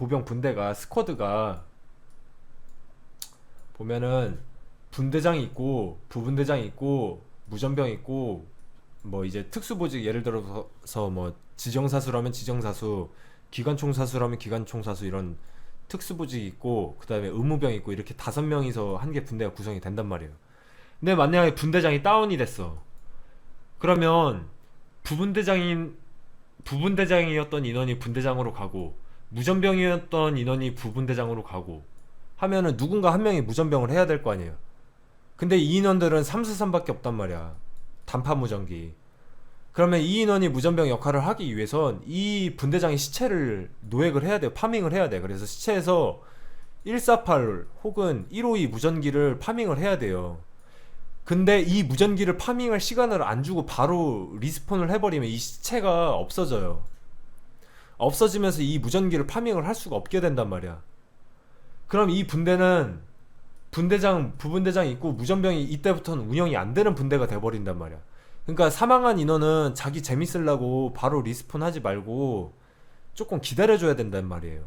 보병 분대가 스쿼드가 보면은 분대장이 있고 부분대장이 있고 무전병 있고 뭐 이제 특수보직 예를 들어서 뭐 지정사수라면 지정사수 기관총사수라면 기관총사수 이런 특수보직이 있고 그 다음에 의무병 있고 이렇게 다섯 명이서 한 개 분대가 구성이 된단 말이에요. 근데 만약에 분대장이 다운이 됐어. 그러면 부분대장인 부분대장이었던 인원이 분대장으로 가고 무전병이었던 인원이 부분대장으로 가고 하면은 누군가 한 명이 무전병을 해야 될 거 아니에요. 근데 이 인원들은 343밖에 없단 말이야. 단파 무전기. 그러면 이 인원이 무전병 역할을 하기 위해선 이 분대장의 시체를 노획을 해야 돼요. 파밍을 해야 돼. 그래서 시체에서 148 혹은 152 무전기를 파밍을 해야 돼요. 근데 이 무전기를 파밍할 시간을 안 주고 바로 리스폰을 해버리면 이 시체가 없어져요. 없어지면서 이 무전기를 파밍을 할 수가 없게 된단 말이야. 그럼 이 분대는 분대장, 부분대장 있고 무전병이 이때부터는 운영이 안 되는 분대가 돼버린단 말이야. 그러니까 사망한 인원은 자기 재밌으려고 바로 리스폰 하지 말고 조금 기다려줘야 된단 말이에요.